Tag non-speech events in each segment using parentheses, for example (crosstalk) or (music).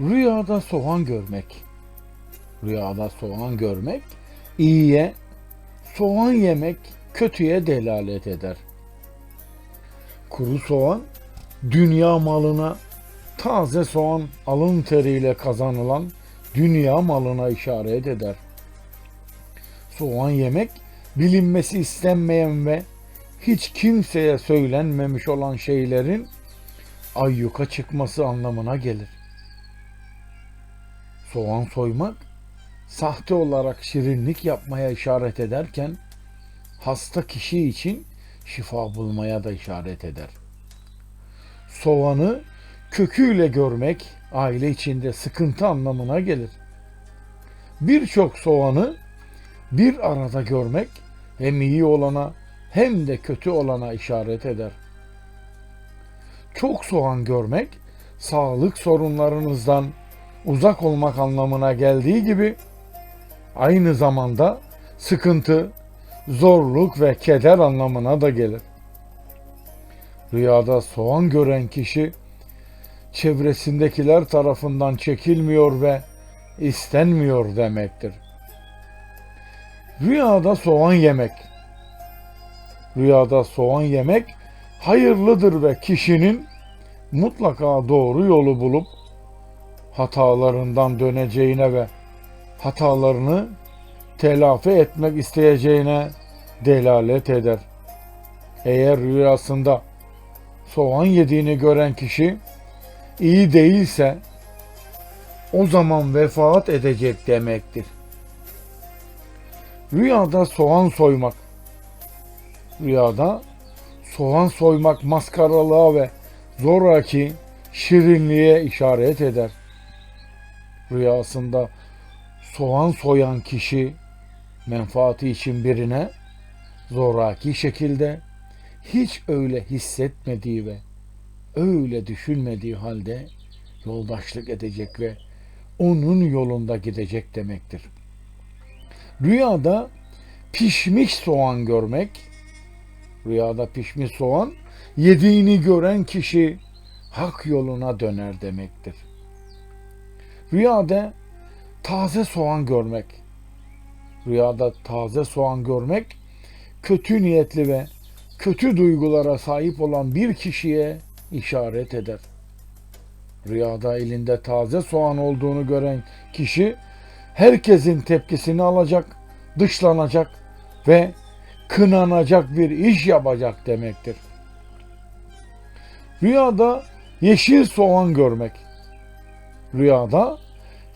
Rüyada soğan görmek. Rüyada soğan görmek iyiye, soğan yemek kötüye delalet eder. Kuru soğan dünya malına, taze soğan alın teriyle kazanılan dünya malına işaret eder. Soğan yemek bilinmesi istenmeyen ve hiç kimseye söylenmemiş olan şeylerin ayyuka çıkması anlamına gelir. Soğan soymak sahte olarak şirinlik yapmaya işaret ederken hasta kişi için şifa bulmaya da işaret eder. Soğanı köküyle görmek aile içinde sıkıntı anlamına gelir. Birçok soğanı bir arada görmek hem iyi olana hem de kötü olana işaret eder. Çok soğan görmek sağlık sorunlarınızdan uzak olmak anlamına geldiği gibi aynı zamanda sıkıntı, zorluk ve keder anlamına da gelir. Rüyada soğan gören kişi çevresindekiler tarafından çekilmiyor ve istenmiyor demektir. Rüyada soğan yemek. Rüyada soğan yemek hayırlıdır ve kişinin mutlaka doğru yolu bulup hatalarından döneceğine ve hatalarını telafi etmek isteyeceğine delalet eder. Eğer rüyasında soğan yediğini gören kişi iyi değilse o zaman vefat edecek demektir. Rüyada soğan soymak. Rüyada soğan soymak maskaralığa ve zoraki şirinliğe işaret eder. Rüyasında soğan soyan kişi menfaati için birine zoraki şekilde hiç öyle hissetmediği ve öyle düşünmediği halde yoldaşlık edecek ve onun yolunda gidecek demektir. Rüyada pişmiş soğan görmek, rüyada pişmiş soğan yediğini gören kişi hak yoluna döner demektir. Rüyada taze soğan görmek, rüyada taze soğan görmek kötü niyetli ve kötü duygulara sahip olan bir kişiye işaret eder. Rüyada elinde taze soğan olduğunu gören kişi herkesin tepkisini alacak, dışlanacak ve kınanacak bir iş yapacak demektir. Rüyada yeşil soğan görmek. Rüyada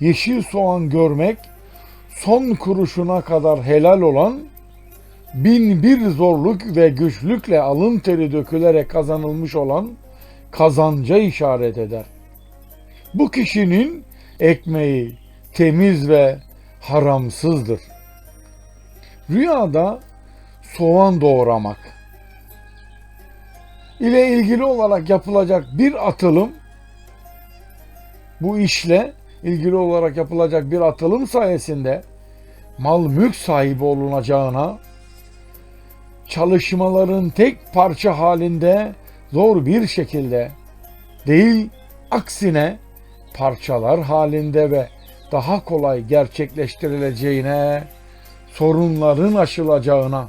yeşil soğan görmek son kuruşuna kadar helal olan bin bir zorluk ve güçlükle alın teri dökülerek kazanılmış olan kazanca işaret eder. Bu kişinin ekmeği temiz ve haramsızdır. Rüyada soğan doğramak ile ilgili olarak yapılacak bir atılım bu işle ilgili olarak yapılacak bir atılım sayesinde mal mülk sahibi olunacağına çalışmaların tek parça halinde zor bir şekilde değil aksine parçalar halinde ve daha kolay gerçekleştirileceğine, sorunların aşılacağına,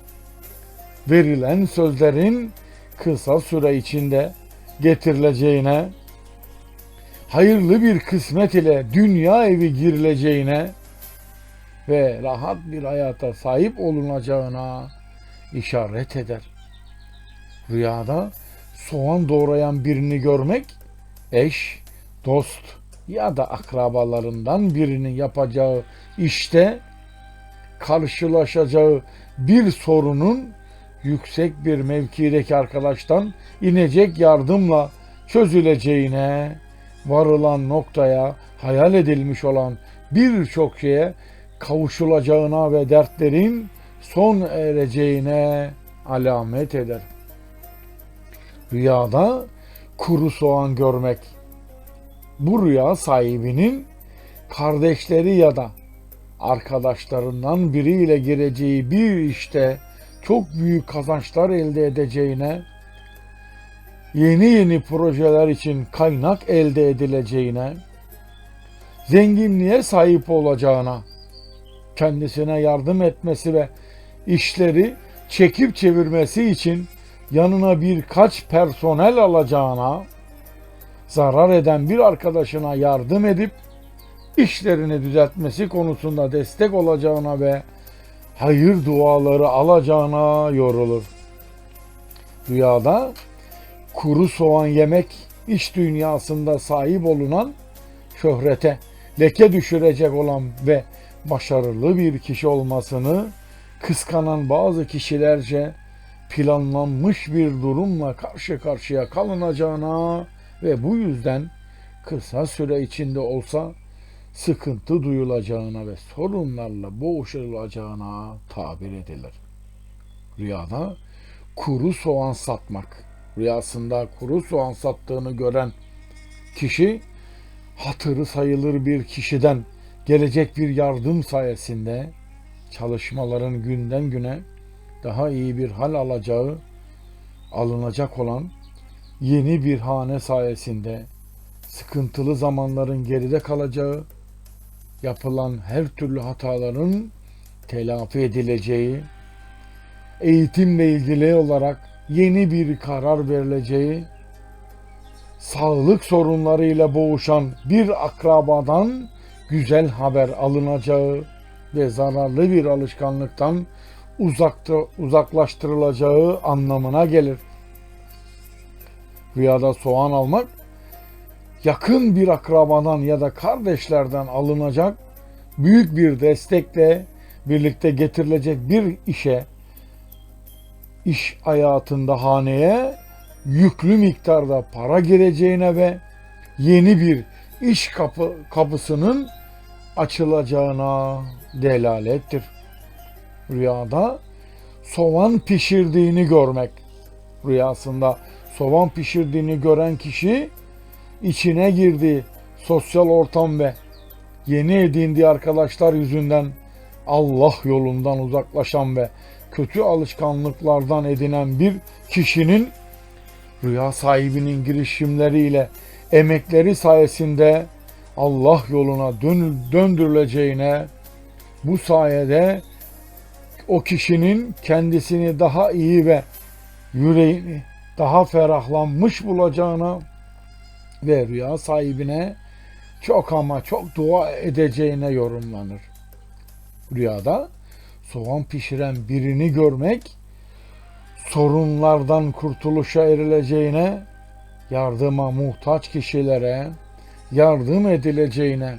verilen sözlerin kısa süre içinde getirileceğine, hayırlı bir kısmet ile dünya evi girileceğine ve rahat bir hayata sahip olunacağına işaret eder. Rüyada soğan doğrayan birini görmek eş, dost ya da akrabalarından birinin yapacağı işte karşılaşacağı bir sorunun yüksek bir mevkideki arkadaştan inecek yardımla çözüleceğine, varılan noktaya hayal edilmiş olan birçok şeye kavuşulacağına ve dertlerin son ereceğine alamet eder. Rüyada kuru soğan görmek. Bu rüya sahibinin kardeşleri ya da arkadaşlarından biriyle gireceği bir işte çok büyük kazançlar elde edeceğine, yeni yeni projeler için kaynak elde edileceğine, zenginliğe sahip olacağına, kendisine yardım etmesi ve işleri çekip çevirmesi için yanına birkaç personel alacağına, zarar eden bir arkadaşına yardım edip işlerini düzeltmesi konusunda destek olacağına ve hayır duaları alacağına yorulur. Rüyada kuru soğan yemek iş dünyasında sahip olunan şöhrete leke düşürecek olan ve başarılı bir kişi olmasını kıskanan bazı kişilerce planlanmış bir durumla karşı karşıya kalınacağına ve bu yüzden kısa süre içinde olsa sıkıntı duyulacağına ve sorunlarla boğuşulacağına tabir edilir. Rüyada kuru soğan satmak. Rüyasında kuru soğan sattığını gören kişi hatırı sayılır bir kişiden gelecek bir yardım sayesinde çalışmaların günden güne daha iyi bir hal alacağı, alınacak olan yeni bir hane sayesinde sıkıntılı zamanların geride kalacağı, yapılan her türlü hataların telafi edileceği, eğitimle ilgili olarak yeni bir karar verileceği, sağlık sorunlarıyla boğuşan bir akrabadan güzel haber alınacağı ve zararlı bir alışkanlıktan uzakta uzaklaştırılacağı anlamına gelir. Rüyada soğan almak yakın bir akrabadan ya da kardeşlerden alınacak büyük bir destekle birlikte getirilecek bir işe iş hayatında haneye yüklü miktarda para gireceğine ve yeni bir iş kapı kapısının açılacağına delalettir. Rüyada soğan pişirdiğini görmek. Rüyasında soğan pişirdiğini gören kişi içine girdiği sosyal ortam ve yeni edindiği arkadaşlar yüzünden Allah yolundan uzaklaşan ve kötü alışkanlıklardan edinen bir kişinin rüya sahibinin girişimleriyle emekleri sayesinde Allah yoluna dön döndürüleceğine bu sayede o kişinin kendisini daha iyi ve yüreğini daha ferahlanmış bulacağına ve rüya sahibine çok ama çok dua edeceğine yorumlanır. Rüyada soğan pişiren birini görmek sorunlardan kurtuluşa erileceğine, yardıma muhtaç kişilere yardım edileceğine,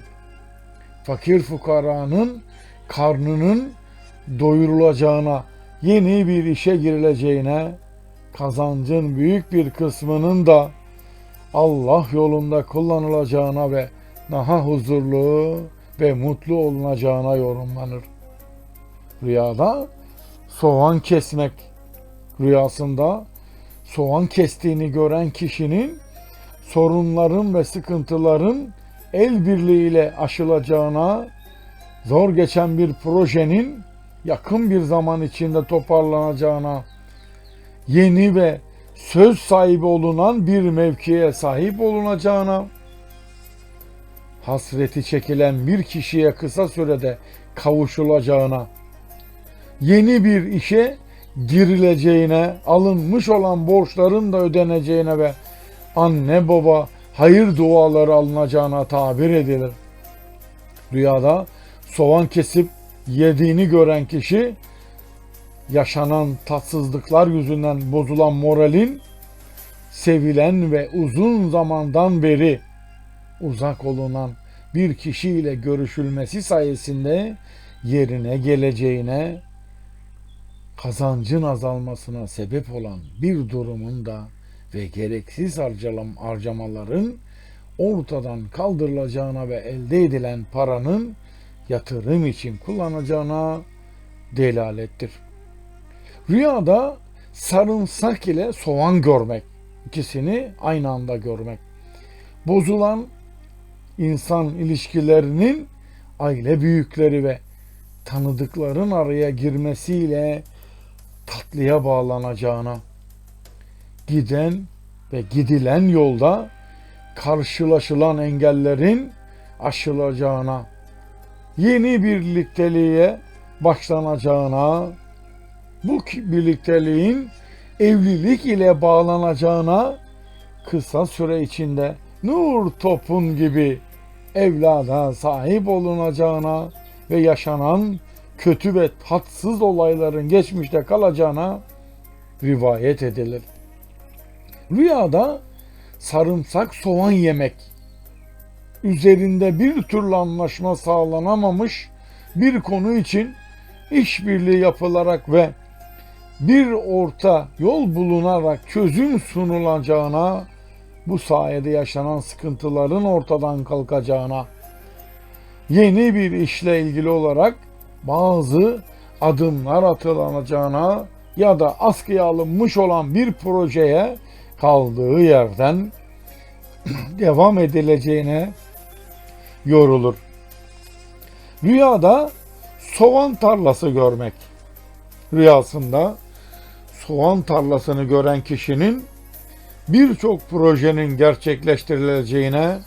fakir fukaranın karnının doyurulacağına, yeni bir işe girileceğine, kazancın büyük bir kısmının da Allah yolunda kullanılacağına ve daha huzurlu ve mutlu olunacağına yorumlanır. Rüyada. Soğan kesmek rüyasında. Soğan kestiğini gören kişinin sorunların ve sıkıntıların el birliğiyle aşılacağına, zor geçen bir projenin yakın bir zaman içinde toparlanacağına, yeni ve söz sahibi olunan bir mevkiye sahip olunacağına, hasreti çekilen bir kişiye kısa sürede kavuşulacağına, yeni bir işe girileceğine, alınmış olan borçların da ödeneceğine ve anne baba hayır duaları alınacağına tabir edilir. Rüyada soğan kesip yediğini gören kişi yaşanan tatsızlıklar yüzünden bozulan moralin sevilen ve uzun zamandan beri uzak olunan bir kişiyle görüşülmesi sayesinde yerine geleceğine kazancın azalmasına sebep olan bir durumun da ve gereksiz harcalım, harcamaların ortadan kaldırılacağına ve elde edilen paranın yatırım için kullanacağına delalettir. Rüyada sarımsak ile soğan görmek, ikisini aynı anda görmek. Bozulan insan ilişkilerinin aile büyükleri ve tanıdıkların araya girmesiyle tatlıya bağlanacağına, giden ve gidilen yolda karşılaşılan engellerin aşılacağına, yeni birlikteliğe başlanacağına, bu birlikteliğin evlilik ile bağlanacağına, kısa süre içinde nur topun gibi evlada sahip olunacağına ve yaşanan kötü ve tatsız olayların geçmişte kalacağına rivayet edilir. Rüyada sarımsak soğan yemek, üzerinde bir türlü anlaşma sağlanamamış bir konu için işbirliği yapılarak ve bir orta yol bulunarak çözüm sunulacağına, bu sayede yaşanan sıkıntıların ortadan kalkacağına, yeni bir işle ilgili olarak bazı adımlar atılacağına ya da askıya alınmış olan bir projeye kaldığı yerden (clears throat) devam edileceğine yorulur. Rüyada soğan tarlası görmek. Rüyasında soğan tarlasını gören kişinin birçok projenin gerçekleştirileceğine,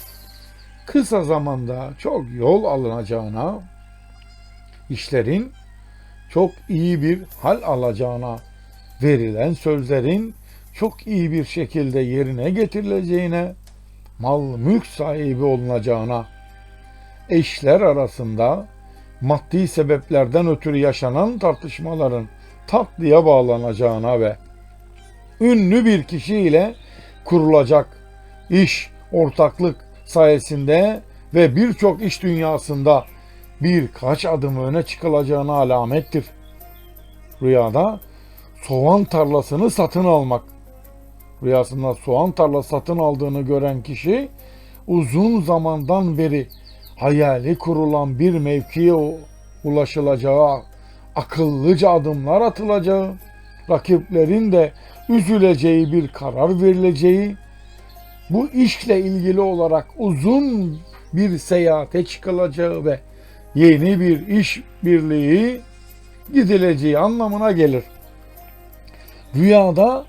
kısa zamanda çok yol alınacağına, işlerin çok iyi bir hal alacağına, verilen sözlerin çok iyi bir şekilde yerine getirileceğine, mal mülk sahibi olunacağına, eşler arasında maddi sebeplerden ötürü yaşanan tartışmaların tatlıya bağlanacağına ve ünlü bir kişiyle kurulacak iş, ortaklık sayesinde ve birçok iş dünyasında birkaç adım öne çıkılacağına alamettir. Rüyada soğan tarlasını satın almak. Rüyasında soğan tarlası satın aldığını gören kişi uzun zamandan beri hayali kurulan bir mevkiye ulaşılacağı, akıllıca adımlar atılacağı, rakiplerin de üzüleceği bir karar verileceği, bu işle ilgili olarak uzun bir seyahate çıkılacağı ve yeni bir iş birliği gidileceği anlamına gelir. Rüyada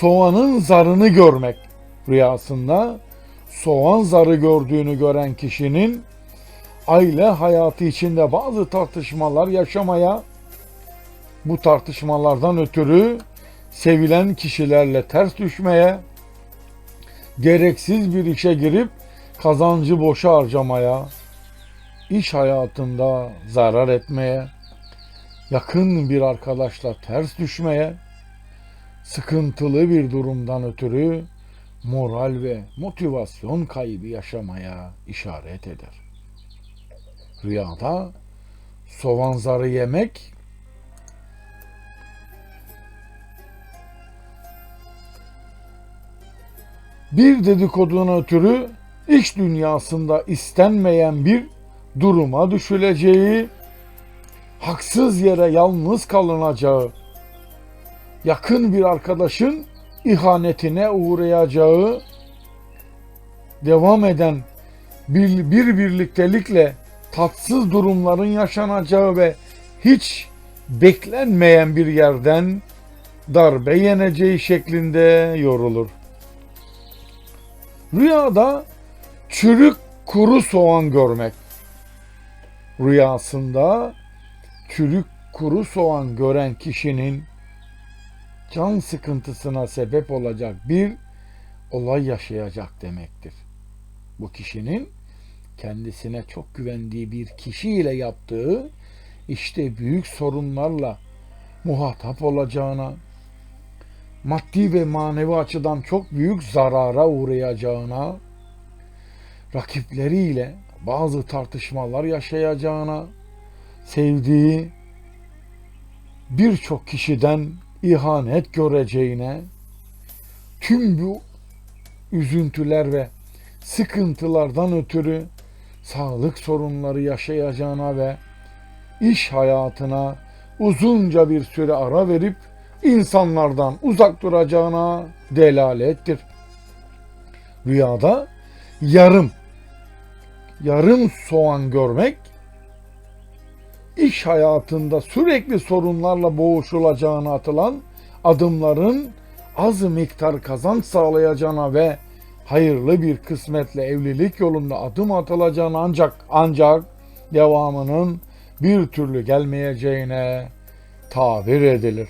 soğanın zarını görmek rüyasında soğan zarı gördüğünü gören kişinin aile hayatı içinde bazı tartışmalar yaşamaya bu tartışmalardan ötürü sevilen kişilerle ters düşmeye gereksiz bir işe girip kazancı boşa harcamaya iş hayatında zarar etmeye yakın bir arkadaşla ters düşmeye sıkıntılı bir durumdan ötürü moral ve motivasyon kaybı yaşamaya işaret eder. Rüyada soğan zarı yemek bir dedikoduna ötürü iş dünyasında istenmeyen bir duruma düşüleceği, haksız yere yalnız kalınacağı, yakın bir arkadaşın ihanetine uğrayacağı, devam eden bir, bir birliktelikle tatsız durumların yaşanacağı ve hiç beklenmeyen bir yerden darbe yeneceği şeklinde yorulur. Rüyada çürük kuru soğan görmek. Rüyasında çürük kuru soğan gören kişinin can sıkıntısına sebep olacak bir olay yaşayacak demektir. Bu kişinin kendisine çok güvendiği bir kişiyle yaptığı işte büyük sorunlarla muhatap olacağına, maddi ve manevi açıdan çok büyük zarara uğrayacağına, rakipleriyle bazı tartışmalar yaşayacağına, sevdiği birçok kişiden ihanet göreceğine, tüm bu üzüntüler ve sıkıntılardan ötürü sağlık sorunları yaşayacağına ve iş hayatına uzunca bir süre ara verip insanlardan uzak duracağına delalettir. Rüyada yarım yarım soğan görmek iş hayatında sürekli sorunlarla boğuşulacağına atılan adımların az miktar kazanç sağlayacağına ve hayırlı bir kısmetle evlilik yolunda adım atılacağını ancak ancak devamının bir türlü gelmeyeceğine tabir edilir.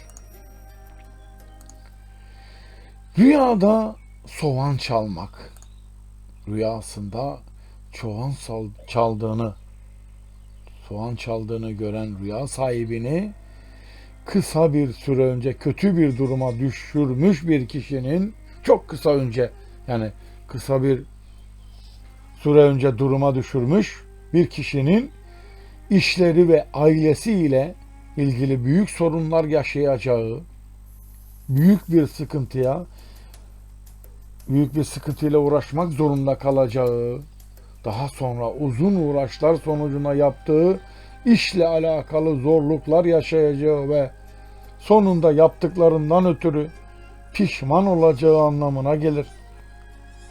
Rüyada soğan çalmak. Rüyasında soğan sal- çaldığını, soğan çaldığını gören rüya sahibini kısa bir süre önce kötü bir duruma düşürmüş bir kişinin çok kısa önce yani kısa bir süre önce duruma düşürmüş bir kişinin işleri ve ailesiyle ilgili büyük sorunlar yaşayacağı, büyük bir sıkıntıya, büyük bir sıkıntıyla uğraşmak zorunda kalacağı, daha sonra uzun uğraşlar sonucunda yaptığı işle alakalı zorluklar yaşayacağı ve sonunda yaptıklarından ötürü pişman olacağı anlamına gelir.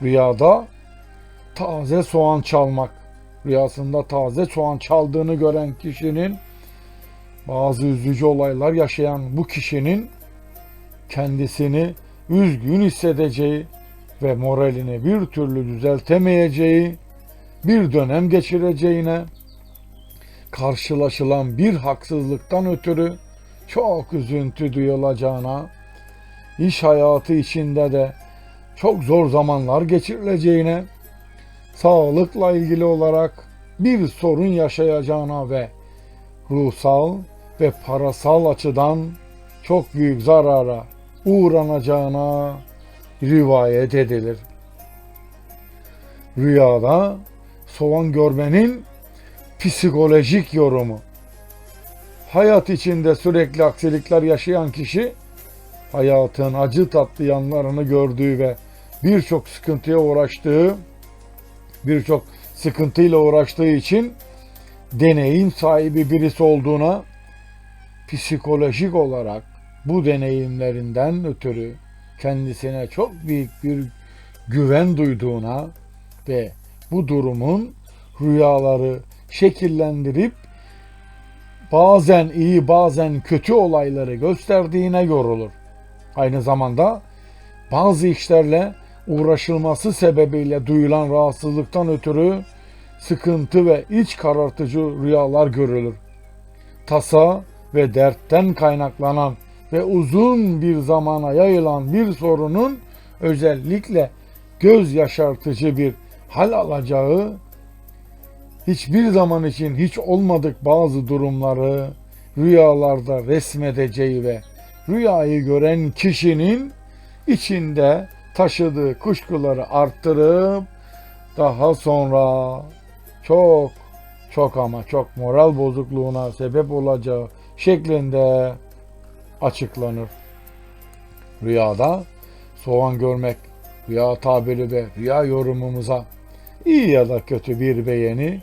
Rüyada taze soğan çalmak. Rüyasında taze soğan çaldığını gören kişinin bazı üzücü olaylar yaşayan bu kişinin kendisini üzgün hissedeceği ve moralini bir türlü düzeltemeyeceği bir dönem geçireceğine karşılaşılan bir haksızlıktan ötürü çok üzüntü duyulacağına, iş hayatı içinde de çok zor zamanlar geçirileceğine, sağlıkla ilgili olarak bir sorun yaşayacağına ve ruhsal ve parasal açıdan çok büyük zarara uğranacağına rivayet edilir. Rüyada soğan görmenin psikolojik yorumu. Hayat içinde sürekli aksilikler yaşayan kişi hayatın acı tatlı yanlarını gördüğü ve birçok sıkıntıya uğraştığı, birçok sıkıntıyla uğraştığı için deneyim sahibi birisi olduğuna psikolojik olarak bu deneyimlerinden ötürü kendisine çok büyük bir güven duyduğuna ve bu durumun rüyaları şekillendirip bazen iyi bazen kötü olayları gösterdiğine yorulur. Aynı zamanda bazı işlerle uğraşılması sebebiyle duyulan rahatsızlıktan ötürü sıkıntı ve iç karartıcı rüyalar görülür. Tasa ve dertten kaynaklanan ve uzun bir zamana yayılan bir sorunun özellikle göz yaşartıcı bir hal alacağı hiçbir zaman için hiç olmadık bazı durumları rüyalarda resmedeceği ve rüyayı gören kişinin içinde taşıdığı kuşkuları arttırıp daha sonra çok çok ama çok moral bozukluğuna sebep olacağı şeklinde açıklanır. Rüyada soğan görmek, rüya tabiri ve rüya yorumumuza iyi ya da kötü bir beğeni,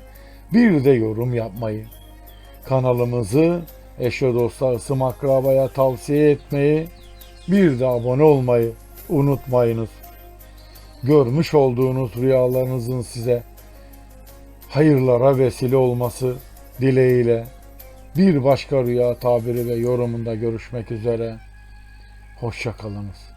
bir de yorum yapmayı, kanalımızı eşe dosta ısım akrabaya tavsiye etmeyi, bir de abone olmayı unutmayınız. Görmüş olduğunuz rüyalarınızın size hayırlara vesile olması dileğiyle bir başka rüya tabiri ve yorumunda görüşmek üzere. Hoşçakalınız.